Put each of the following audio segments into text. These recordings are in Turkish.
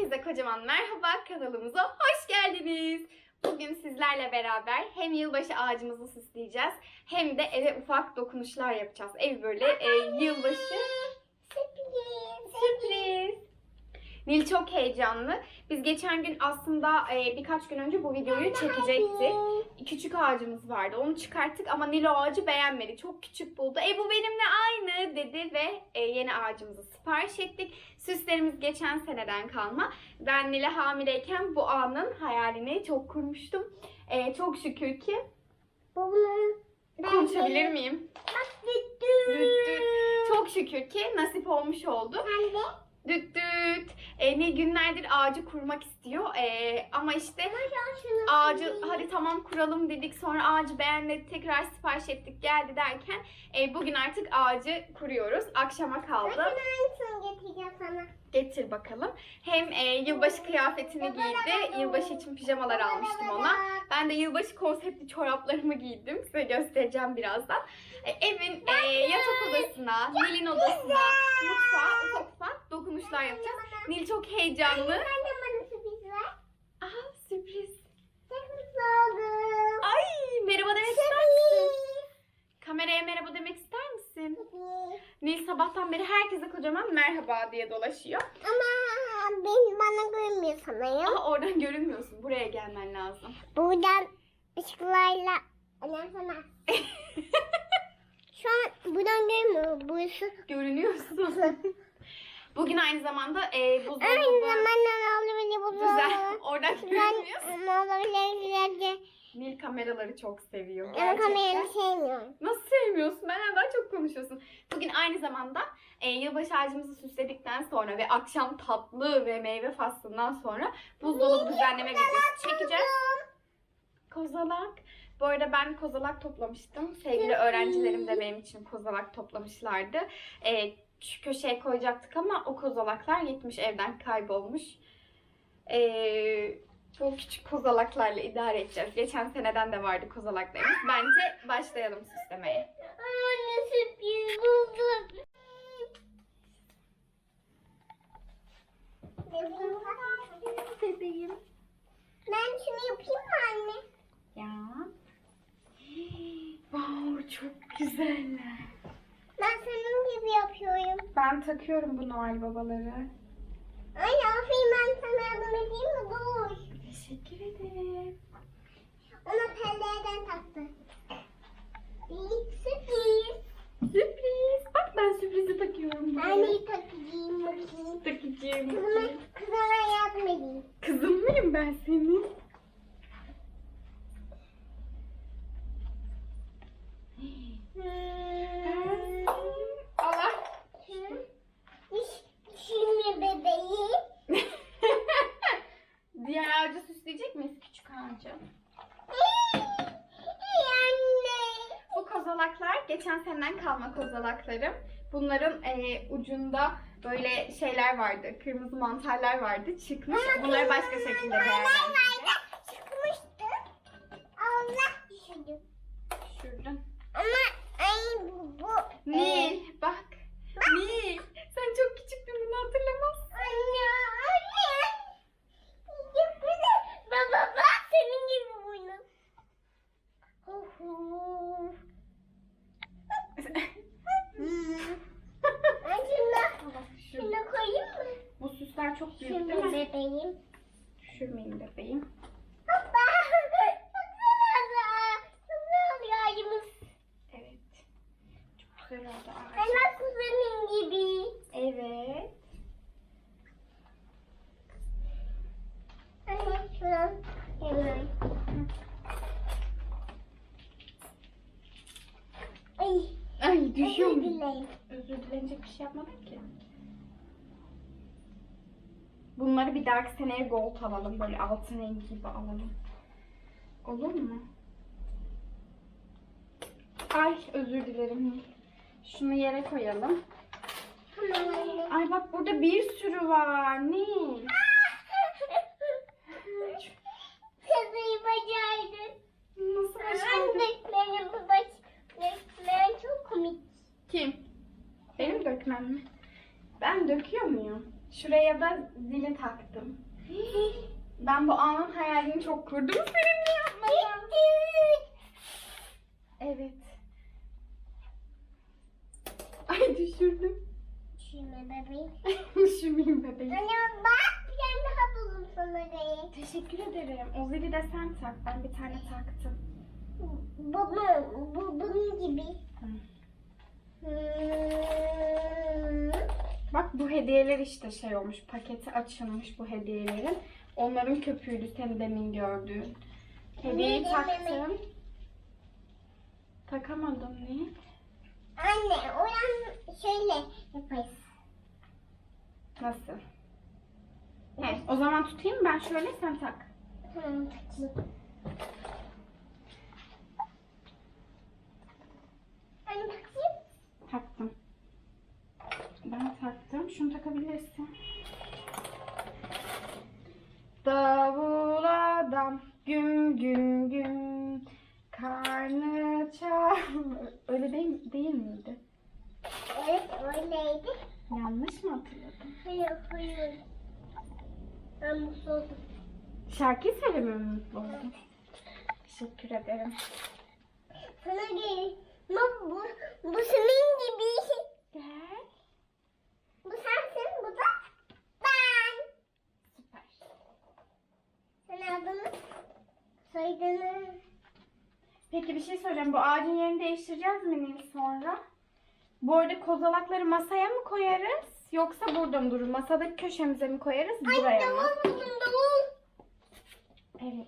Herkese kocaman merhaba kanalımıza hoş geldiniz. Bugün sizlerle beraber hem yılbaşı ağacımızı süsleyeceğiz hem de eve ufak dokunuşlar yapacağız. Ev böyle e, yılbaşı Sürpriz. sürpriz. Nil çok heyecanlı. Biz geçen gün aslında e, birkaç gün önce bu videoyu çekecektik. Küçük ağacımız vardı. Onu çıkarttık ama Nil o ağacı beğenmedi. Çok küçük buldu. E bu benimle aynı dedi ve e, yeni ağacımızı sipariş ettik. Süslerimiz geçen seneden kalma. Ben Nil'e hamileyken bu anın hayalini çok kurmuştum. E, çok şükür ki Bunu konuşabilir miyim? Bak düt Düt düt. Çok şükür ki nasip olmuş oldu. Anne. Düt düt. Nil günlerdir ağacı kurmak istiyor. E, ama işte ağacı hadi tamam kuralım dedik sonra ağacı beğenmedik tekrar sipariş ettik geldi derken e, bugün artık ağacı kuruyoruz. Akşama kaldı. Bakın aynısını getireceğim sana. Getir bakalım. Hem e, yılbaşı kıyafetini giydi. Yılbaşı için pijamalar almıştım ona. Ben de yılbaşı konseptli çoraplarımı giydim. Size göstereceğim birazdan. E, evin e, yatak odasına, Nil'in odasına, mutfağa ufak ufak dokunuşlar yapacağız. Nil çok heyecanlı. Anne bana sürpriz var. Aha sürpriz. Çok mutlu oldum. Ay merhaba demek ister misin? Kameraya merhaba demek ister misin? Sürpriz. Nil sabahtan beri herkese kocaman merhaba diye dolaşıyor. Ama ben bana görmüyor sanırım. Ama oradan görünmüyorsun. Buraya gelmen lazım. Buradan ışıklarla önem sana. Şu an buradan görmüyor. Burası. Görünüyorsun. Bugün aynı zamanda e, Aynı buzdolabı zamanda olabilir bu güzel. Oradan görünmüyorsun. Ben olabilir ileride. Nil kameraları çok seviyor. Ama Gerçekten. kameranı sevmiyorum. Nasıl sevmiyorsun? Benden daha çok konuşuyorsun. Bugün aynı zamanda e, yılbaşı ağacımızı süsledikten sonra ve akşam tatlı ve meyve faslından sonra buzdolabı düzenleme videosu çekeceğiz. Kozalak. Bu arada ben kozalak toplamıştım. Sevgili öğrencilerim de benim için kozalak toplamışlardı. E, şu köşeye koyacaktık ama o kozalaklar gitmiş evden kaybolmuş. E, bu küçük kozalaklarla idare edeceğiz. Geçen seneden de vardı kozalaklarımız. Bence başlayalım süslemeye. Anne sürpriz buldum. Bebeğim. Ben şunu yapayım mı anne? Ya. Wow, çok güzeller. Ben senin gibi yapıyorum. Ben takıyorum bu Noel babaları. Ay aferin ben sana yardım edeyim mi? Dur. Teşekkür ederim. Ona pellerden taktı. Sürpriz. Sürpriz. Bak ben sürprizi takıyorum. buraya. Ben de takacağım bakayım. Takacağım. Kızıma, kızıma yardım edeyim. Kızım mıyım ben senin? Hmm. Allah. Hı. Diş, Şimdi bebeğim. Diğer ağacı süsleyecek miyiz küçük ağacı? Ey anne. Bu kozalaklar geçen kalma kozalaklarım. Bunların e, ucunda böyle şeyler vardı. Kırmızı mantarlar vardı. Çıkmış. Bunları başka şekilde değerlendireceğiz. Çıkmıştı. Allah düşürdü. Şurada. Ama ay bu, bu Nil bak. Nil sen çok küçüktün bunu hatırlamazsın. Anne, anne. Yapma. Baba bak senin gibi bunu. Oho. Hmm. Ay şunu, Şu, şunu koyayım mı? bu süsler çok büyük Şunu değil mi? bebeğim. Düşürmeyin bebeğim. Hoppa. Çok güzel. Çok güzel yayımız. Evet. Çok güzel oldu ağaç. Aynen kuzenin gibi. Evet. Anne şuradan hemen. Ay. Ay düşüyor Özür mu? dilerim. Özür dilenecek bir şey yapmadım ki. Bunları bir dahaki seneye gold alalım. Böyle altın rengi gibi alalım. Olur mu? Ay özür dilerim. Şunu yere koyalım. Ay bak burada bir sürü var. Ne? Kızıyı becerdin. Nasıl başardın? bu baş. Dökmen çok komik. Kim? Benim dökmem mi? Ben döküyor muyum? Şuraya da zili taktım. Ben bu anın hayalini çok kurdum seninle yapmadan. Evet. Ay düşürdüm. Şimdi bebeğim. Düşürmeyeyim bebeğim. Anne bak tane daha buldum sana göre. Teşekkür ederim. O zili de sen tak. Ben bir tane taktım. Bu, bu, bu bunun gibi. Hmm. Bak bu hediyeler işte şey olmuş. Paketi açılmış bu hediyelerin. Onların köpüğüydü senin demin gördüğün. Hediyeyi Ne taktım. demek? Takamadım niye? Anne oran şöyle yaparız. Nasıl? He, o zaman tutayım ben şöyle sen tak. Tamam takayım. Anne takayım. Taktım. Ben taktım. Şunu takabilirsin. Davul adam güm güm güm karnı çal. Öyle değil, değil miydi? Evet öyleydi. Yanlış mı hatırladım? Hayır hayır. Ben mutlu oldum. Şarkıyı söylemeye mi mutlu oldum? Teşekkür ederim. Sana gel. Ama bu, bu senin gibi. Gel. Bu sensin, bu da ben. Süper. Sen adını soyadını. Peki bir şey soracağım. Bu ağacın yerini değiştireceğiz mi Nil sonra? Bu arada kozalakları masaya mı koyarız? Yoksa burada mı durur? Masadaki köşemize mi koyarız? Buraya mı? Davul buldum davul. Evet.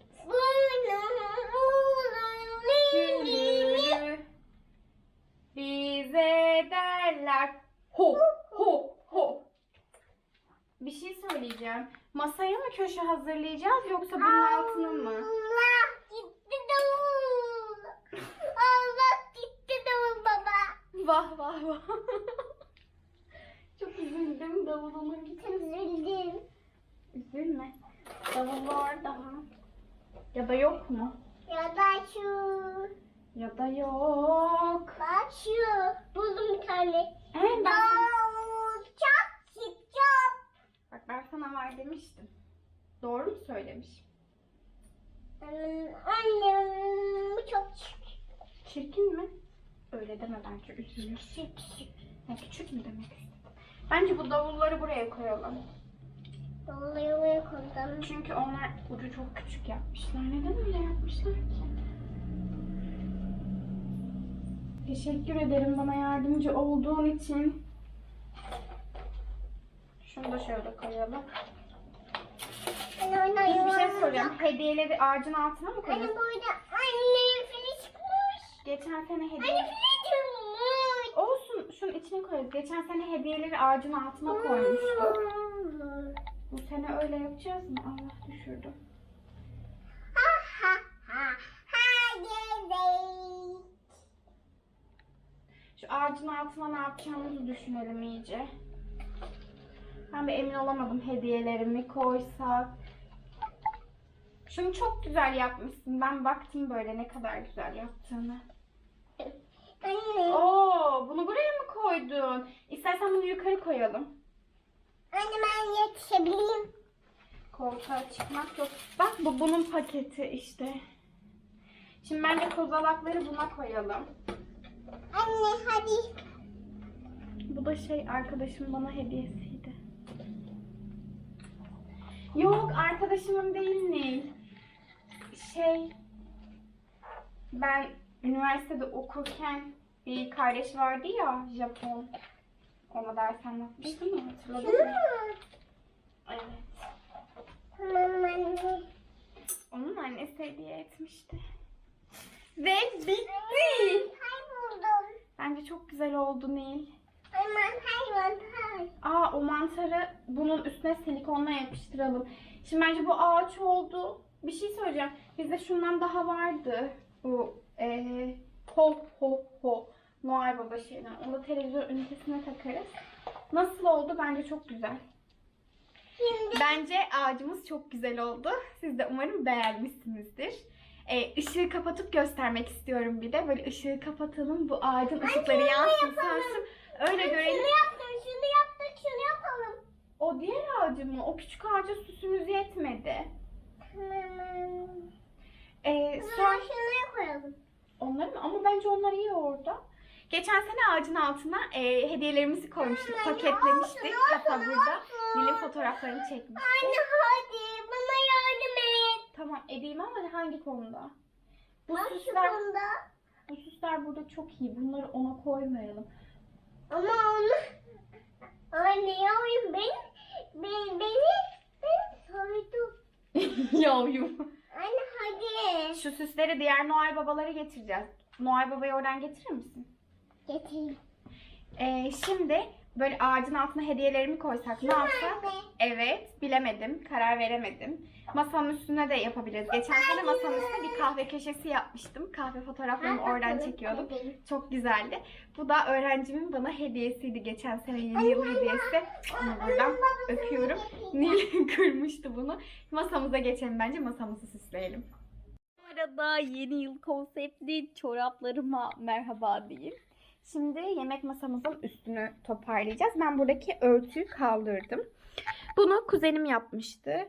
Gülü bize derler ho ho ho. Bir şey söyleyeceğim. Masaya mı köşe hazırlayacağız yoksa bunun altına mı? Allah gitti davul. Allah gitti davul baba. Vah vah vah. Çok üzüldüm davulunun gitmesi. Üzüldüm. Üzülme. Davul var daha. Ya da yok mu? Ya da şu. Ya da yok. Bak şu. Buldum bir tane. Evet ben, Davul çap çip çap. bak ben sana var demiştim. Doğru mu söylemiş? Hmm, Annem bu çok küçük. Çirkin mi? Öyle deme bence üzülür. Küçük. Ya küçük mü demek istedim? Bence bu davulları buraya koyalım. Davulları buraya koydum. Çünkü onlar ucu çok küçük yapmışlar. Neden öyle yapmışlar ki? Teşekkür ederim bana yardımcı olduğun için. Şunu da şöyle koyalım. Anne Peki bir şey soracağım. Hediyeleri ağacın altına mı Anne koyuyorsun? burada anne fili çıkmış. Geçen sene hediye... Anne fili çıkmış. Olsun şunun içine koyarız. Geçen sene hediyeleri ağacın altına koymuştuk. Bu sene öyle yapacağız mı? Allah düşürdüm. Ha ha ha ha. Şu ağacın altına ne yapacağımızı düşünelim iyice. Ben bir emin olamadım hediyelerimi koysak. Şunu çok güzel yapmışsın. Ben baktım böyle ne kadar güzel yaptığını. Anne. Oo, bunu buraya mı koydun? İstersen bunu yukarı koyalım. Anne ben yetişebileyim. Koltuğa çıkmak yok. Bak bu bunun paketi işte. Şimdi bence kozalakları buna koyalım. Anne hadi. Bu da şey arkadaşım bana hediyesiydi. Yok arkadaşımın değil Nil. Şey ben üniversitede okurken bir kardeş vardı ya Japon. Ona ders anlatmıştım ya hatırladın mı? Evet. Onun annesi hediye etmişti. Ve bitti. Bence çok güzel oldu Nil. Aa o mantarı bunun üstüne silikonla yapıştıralım. Şimdi bence bu ağaç oldu. Bir şey söyleyeceğim. Bizde şundan daha vardı. Bu eee ho ho ho. Noel Baba şeyden. Onu da televizyon ünitesine takarız. Nasıl oldu? Bence çok güzel. Şimdi Bence ağacımız çok güzel oldu. Siz de umarım beğenmişsinizdir. Ee, ışığı kapatıp göstermek istiyorum bir de. Böyle ışığı kapatalım. Bu ağacın ışıkları şöyle yansın sönsün. Öyle görelim. şunu yaptım, şunu yaptık, şunu yapalım. O diğer ağacı mı? O küçük ağaca süsümüz yetmedi. Ee, Sonra koyalım. onları mı? Ama bence onlar iyi orada. Geçen sene ağacın altına e, hediyelerimizi koymuştuk, Anne, paketlemiştik. olsun, Hatta olsun, burada olsun. Nil'in fotoğraflarını çekmiştik. Anne hadi bana yardım et. Tamam edeyim ama hangi konuda? Bu Bak süsler, konuda. bu süsler burada çok iyi. Bunları ona koymayalım. Ama onu anne yavrum ben ben beni ben soydum. Yavrum. Anne hadi. Şu süsleri diğer Noel babaları getireceğiz. Noel babayı oradan getirir misin? Getir. Ee, şimdi böyle ağacın altına hediyelerimi koysak ne yapsak? Evet, bilemedim, karar veremedim. Masanın üstüne de yapabiliriz. Geçen sene masanın üstüne bir kahve köşesi yapmıştım. Kahve fotoğraflarımı oradan çekiyordum. Çok güzeldi. Bu da öğrencimin bana hediyesiydi geçen sene yeni yıl hediyesi. Onu buradan öpüyorum. Nil kırmıştı bunu. Masamıza geçelim bence masamızı süsleyelim. Bu arada yeni yıl konseptli çoraplarıma merhaba diyeyim. Şimdi yemek masamızın üstünü toparlayacağız. Ben buradaki örtüyü kaldırdım. Bunu kuzenim yapmıştı.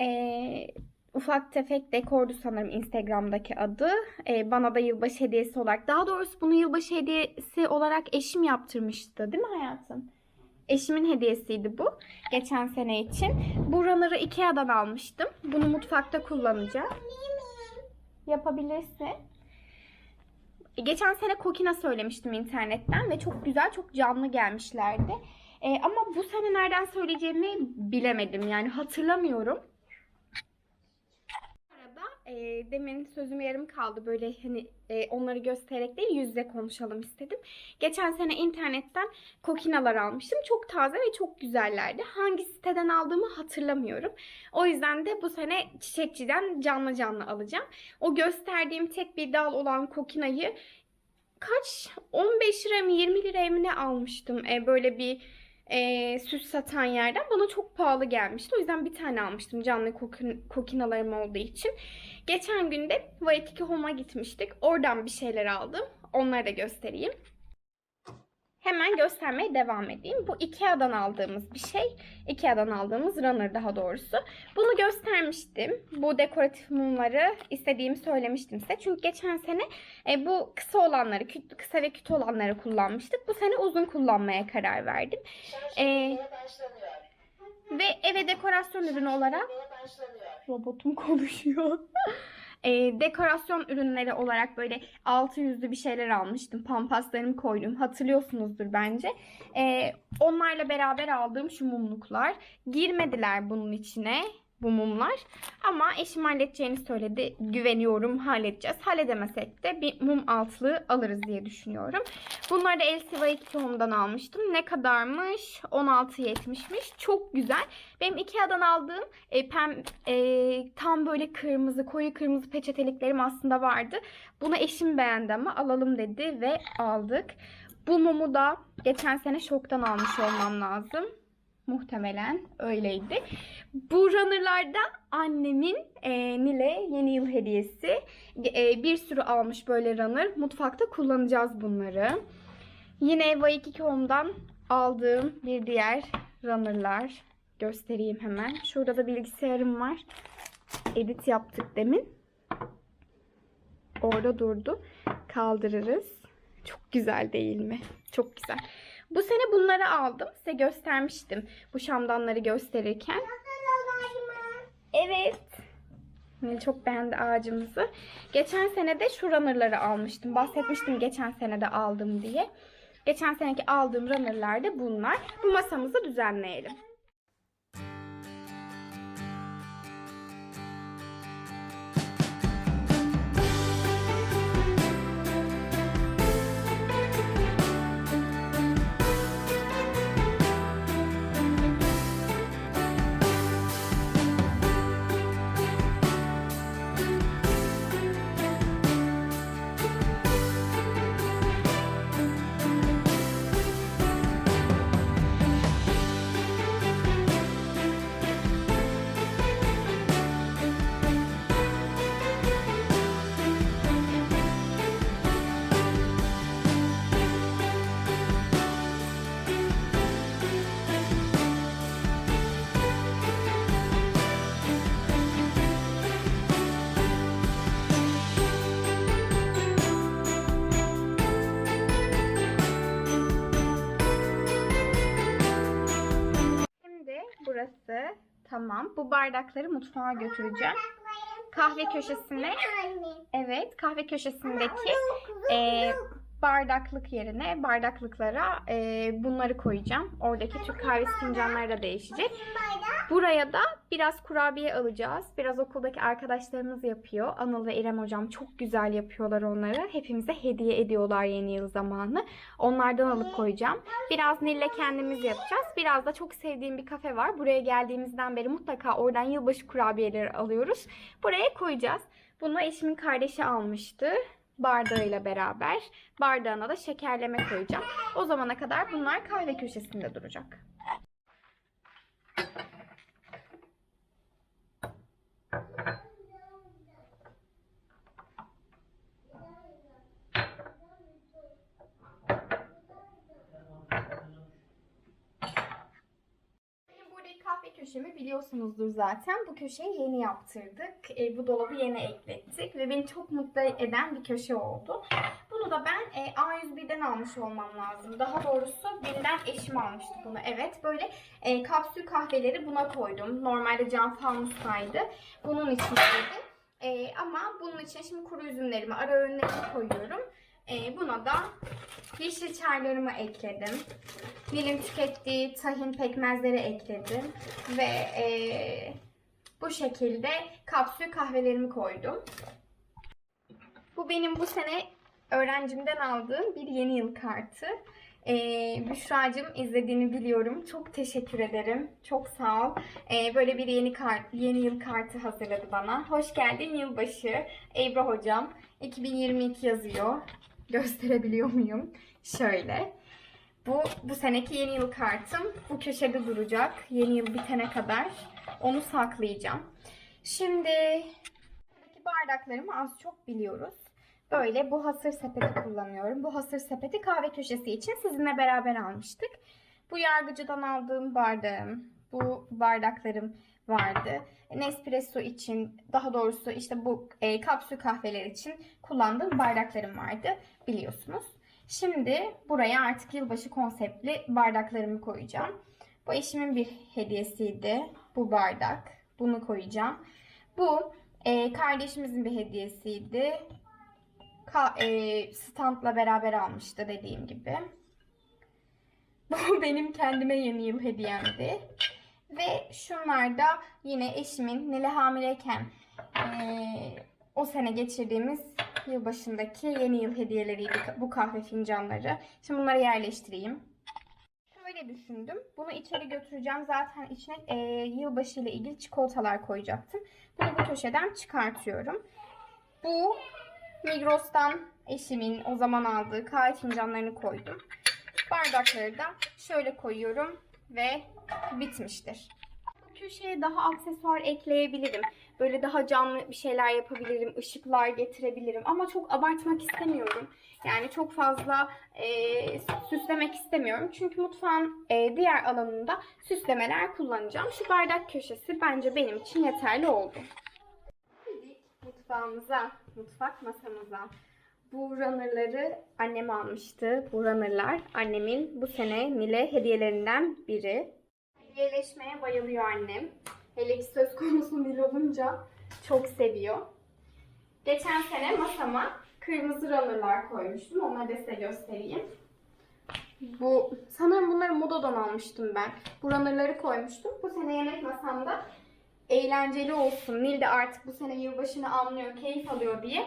Ee, ufak tefek dekordu sanırım Instagram'daki adı. Ee, bana da yılbaşı hediyesi olarak. Daha doğrusu bunu yılbaşı hediyesi olarak eşim yaptırmıştı. Değil mi hayatım? Eşimin hediyesiydi bu. Geçen sene için. Bu runner'ı Ikea'dan almıştım. Bunu mutfakta kullanacağım. Yapabilirsin. Geçen sene kokina söylemiştim internetten ve çok güzel, çok canlı gelmişlerdi. Ee, ama bu sene nereden söyleyeceğimi bilemedim. Yani hatırlamıyorum. E, demin sözüm yarım kaldı. Böyle hani e, onları göstererek değil yüz yüze konuşalım istedim. Geçen sene internetten kokinalar almıştım. Çok taze ve çok güzellerdi. Hangi siteden aldığımı hatırlamıyorum. O yüzden de bu sene çiçekçiden canlı canlı alacağım. O gösterdiğim tek bir dal olan kokinayı kaç 15 lira mı 20 liraya mı ne almıştım e, böyle bir e, süs satan yerden bana çok pahalı gelmişti. O yüzden bir tane almıştım canlı kokin, kokinalarım olduğu için. Geçen günde Waikiki Home'a gitmiştik. Oradan bir şeyler aldım. Onları da göstereyim. Hemen göstermeye devam edeyim. Bu Ikea'dan aldığımız bir şey. Ikea'dan aldığımız runner daha doğrusu. Bunu göstermiştim. Bu dekoratif mumları istediğimi söylemiştim size. Çünkü geçen sene e, bu kısa olanları, küt, kısa ve küt olanları kullanmıştık. Bu sene uzun kullanmaya karar verdim. E, ve eve dekorasyon ürünü olarak robotum konuşuyor. E, dekorasyon ürünleri olarak böyle altı yüzlü bir şeyler almıştım. Pampaslarımı koydum. Hatırlıyorsunuzdur bence. E, onlarla beraber aldığım şu mumluklar. Girmediler bunun içine bu mumlar. Ama eşim halledeceğini söyledi. Güveniyorum halledeceğiz. Halledemesek de bir mum altlığı alırız diye düşünüyorum. Bunları da LCV 2 Home'dan almıştım. Ne kadarmış? 16.70'miş. Çok güzel. Benim Ikea'dan aldığım e, pem, e, tam böyle kırmızı, koyu kırmızı peçeteliklerim aslında vardı. Bunu eşim beğendi ama alalım dedi ve aldık. Bu mumu da geçen sene şoktan almış olmam lazım. Muhtemelen öyleydi. Bu runner'larda annemin e, Nile yeni yıl hediyesi. E, bir sürü almış böyle runner. Mutfakta kullanacağız bunları. Yine Waikiki Home'dan aldığım bir diğer runner'lar. Göstereyim hemen. Şurada da bilgisayarım var. Edit yaptık demin. Orada durdu. Kaldırırız. Çok güzel değil mi? Çok güzel. Bu sene bunları aldım. Size göstermiştim. Bu şamdanları gösterirken. Evet. Çok beğendi ağacımızı. Geçen sene de şu runner'ları almıştım. Bahsetmiştim geçen sene de aldım diye. Geçen seneki aldığım runner'lar da bunlar. Bu masamızı düzenleyelim. Burası. Tamam. Bu bardakları mutfağa götüreceğim. Kahve köşesine. Evet, kahve köşesindeki e. bardaklık yerine bardaklıklara e, bunları koyacağım. Oradaki Türk kahvesi fincanları da değişecek. Buraya da biraz kurabiye alacağız. Biraz okuldaki arkadaşlarımız yapıyor. Anıl ve İrem hocam çok güzel yapıyorlar onları. Hepimize hediye ediyorlar yeni yıl zamanı. Onlardan alıp koyacağım. Biraz Nil'le kendimiz yapacağız. Biraz da çok sevdiğim bir kafe var. Buraya geldiğimizden beri mutlaka oradan yılbaşı kurabiyeleri alıyoruz. Buraya koyacağız. Bunu eşimin kardeşi almıştı bardağıyla beraber. Bardağına da şekerleme koyacağım. O zamana kadar bunlar kahve köşesinde duracak. Benim buradaki kahve köşemi biliyorsunuzdur zaten. Bu köşeyi yeni yaptırdık. E, bu dolabı yeni eklettik ve beni çok mutlu eden bir köşe oldu. Bunu da ben e, A101'den almış olmam lazım. Daha doğrusu birinden eşim almıştı bunu. Evet böyle e, kapsül kahveleri buna koydum. Normalde cam fanustaydı. Bunun içindeydi. E, ama bunun için şimdi kuru üzümlerimi, ara öğünlerimi koyuyorum. E, buna da yeşil çaylarımı ekledim. Nil'in tükettiği tahin pekmezleri ekledim. Ve eee, bu şekilde kapsül kahvelerimi koydum. Bu benim bu sene öğrencimden aldığım bir yeni yıl kartı. Ee, Büşra'cığım izlediğini biliyorum. Çok teşekkür ederim. Çok sağ ol. Ee, böyle bir yeni kart, yeni yıl kartı hazırladı bana. Hoş geldin yılbaşı. Ebru hocam. 2022 yazıyor. Gösterebiliyor muyum? Şöyle. Bu bu seneki yeni yıl kartım. Bu köşede duracak. Yeni yıl bitene kadar. Onu saklayacağım. Şimdi bardaklarımı az çok biliyoruz. Böyle bu hasır sepeti kullanıyorum. Bu hasır sepeti kahve köşesi için sizinle beraber almıştık. Bu yargıcıdan aldığım bardağım, bu bardaklarım vardı. Nespresso için, daha doğrusu işte bu e, kapsül kahveler için kullandığım bardaklarım vardı biliyorsunuz. Şimdi buraya artık yılbaşı konseptli bardaklarımı koyacağım. Bu eşimin bir hediyesiydi. Bu bardak. Bunu koyacağım. Bu e, kardeşimizin bir hediyesiydi. Ka- e, standla beraber almıştı dediğim gibi. Bu benim kendime yeni yıl hediyemdi. Ve şunlar da yine eşimin Nile hamileyken e, o sene geçirdiğimiz yılbaşındaki yeni yıl hediyeleriydi bu kahve fincanları. Şimdi bunları yerleştireyim. Şöyle düşündüm. Bunu içeri götüreceğim. Zaten içine e, yılbaşı ile ilgili çikolatalar koyacaktım. Bunu bu köşeden çıkartıyorum. Bu Migros'tan eşimin o zaman aldığı kahve fincanlarını koydum. Bardakları da şöyle koyuyorum ve bitmiştir. Bu köşeye daha aksesuar ekleyebilirim. Böyle daha canlı bir şeyler yapabilirim. ışıklar getirebilirim. Ama çok abartmak istemiyorum. Yani çok fazla e, süslemek istemiyorum. Çünkü mutfağın e, diğer alanında süslemeler kullanacağım. Şu bardak köşesi bence benim için yeterli oldu. Mutfağımıza, mutfak masamıza. Bu runner'ları annem almıştı. Bu runner'lar annemin bu sene Nil'e hediyelerinden biri. Hediyeleşmeye bayılıyor annem. Hele ki söz konusu Nil olunca çok seviyor. Geçen sene masama kırmızı runner'lar koymuştum. Onları da size göstereyim. Bu sanırım bunları Moda'dan almıştım ben. Bu runner'ları koymuştum. Bu sene yemek masamda eğlenceli olsun. Nil de artık bu sene yılbaşını anlıyor, keyif alıyor diye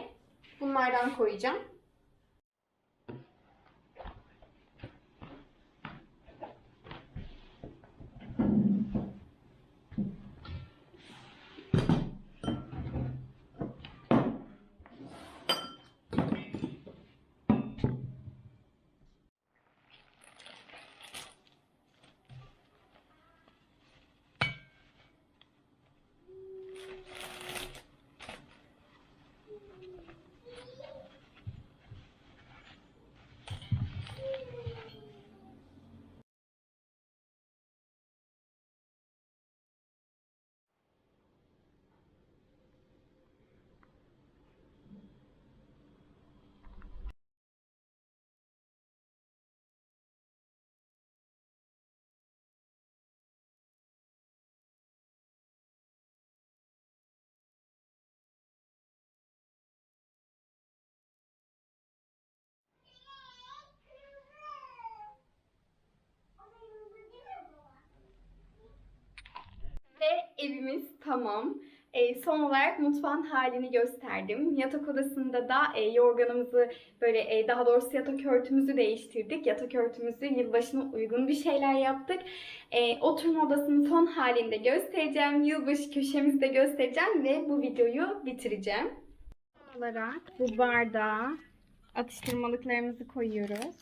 bunlardan koyacağım. Evimiz tamam. Ee, son olarak mutfağın halini gösterdim. Yatak odasında da e, yorganımızı böyle e, daha doğrusu yatak örtümüzü değiştirdik. Yatak örtümüzü yılbaşına uygun bir şeyler yaptık. E, oturma odasının son halini de göstereceğim. Yılbaşı köşemizi de göstereceğim ve bu videoyu bitireceğim. Son olarak bu bardağa atıştırmalıklarımızı koyuyoruz.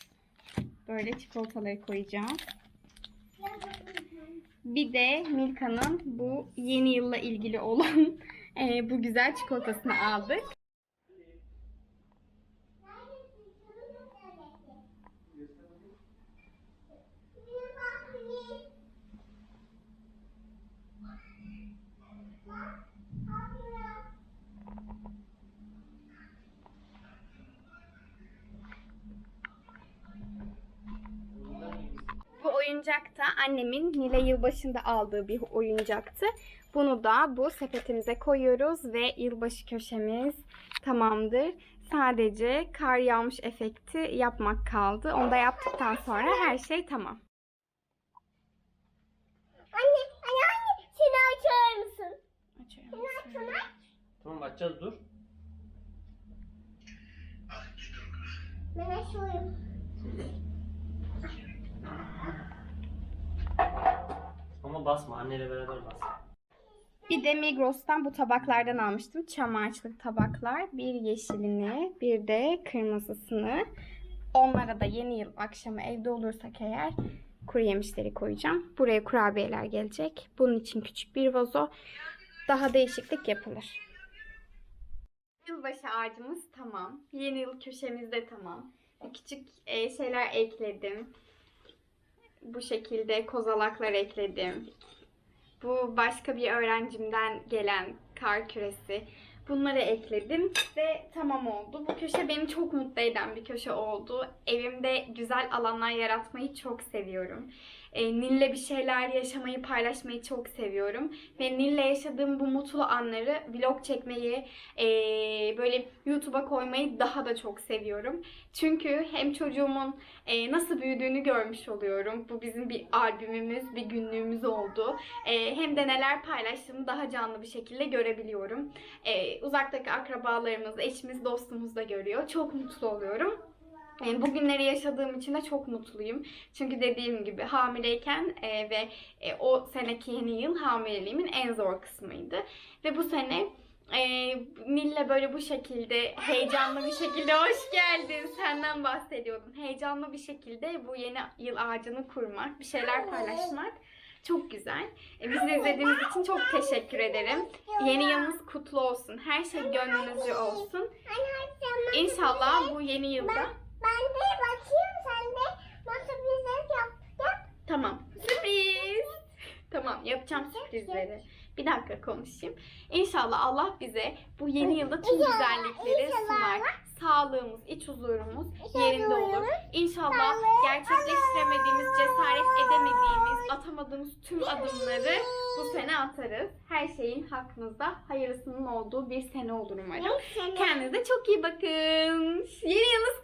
Böyle çikolataları koyacağım. Bir de Milka'nın bu yeni yılla ilgili olan e, bu güzel çikolatasını aldık. Bu oyuncak da annemin Nile yılbaşında aldığı bir oyuncaktı. Bunu da bu sepetimize koyuyoruz ve yılbaşı köşemiz tamamdır. Sadece kar yağmış efekti yapmak kaldı. Onu da yaptıktan sonra her şey tamam. Anne, anne, anne. Şunu açar mısın? Şunu açsana. Tamam açacağız dur. Ben açıyorum. Basma anneyle beraber bas. Bir de Migros'tan bu tabaklardan almıştım. Çam ağaçlık tabaklar. Bir yeşilini, bir de kırmızısını. Onlara da yeni yıl akşamı evde olursak eğer kuru yemişleri koyacağım. Buraya kurabiyeler gelecek. Bunun için küçük bir vazo. Daha değişiklik yapılır. Yılbaşı ağacımız tamam. Yeni yıl köşemiz de tamam. Küçük e, şeyler ekledim. Bu şekilde kozalaklar ekledim. Bu başka bir öğrencimden gelen kar küresi. Bunları ekledim ve tamam oldu. Bu köşe beni çok mutlu eden bir köşe oldu. Evimde güzel alanlar yaratmayı çok seviyorum. E, Nil'le bir şeyler yaşamayı, paylaşmayı çok seviyorum. Ve Nil'le yaşadığım bu mutlu anları vlog çekmeyi, e, böyle YouTube'a koymayı daha da çok seviyorum. Çünkü hem çocuğumun e, nasıl büyüdüğünü görmüş oluyorum. Bu bizim bir albümümüz, bir günlüğümüz oldu. E, hem de neler paylaştığımı daha canlı bir şekilde görebiliyorum. E, uzaktaki akrabalarımız, eşimiz, dostumuz da görüyor. Çok mutlu oluyorum. E, Bu günleri yaşadığım için de çok mutluyum. Çünkü dediğim gibi hamileyken e, ve e, o seneki yeni yıl hamileliğimin en zor kısmıydı. Ve bu sene e, Nil'le böyle bu şekilde heyecanlı bir şekilde hoş geldin senden bahsediyordum. Heyecanlı bir şekilde bu yeni yıl ağacını kurmak, bir şeyler paylaşmak çok güzel. E, bizi izlediğiniz için çok teşekkür ederim. Yeni yılınız kutlu olsun. Her şey gönlünüzce olsun. İnşallah bu yeni yılda Ben de bakayım sen de nasıl bir yap. Yap. Tamam. Sürpriz. Tamam yapacağım sürprizleri. Bir dakika konuşayım. İnşallah Allah bize bu yeni yılda tüm İnşallah, güzellikleri inşallah. sunar. Sağlığımız, iç huzurumuz İnşallah yerinde olur. huzurumuz, İnşallah gerçekleştiremediğimiz, cesaret edemediğimiz, atamadığımız tüm adımları bu sene atarız. Her şeyin hakkınızda hayırlısının olduğu bir sene olur umarım. Kendinize çok iyi bakın. Yeni yılınız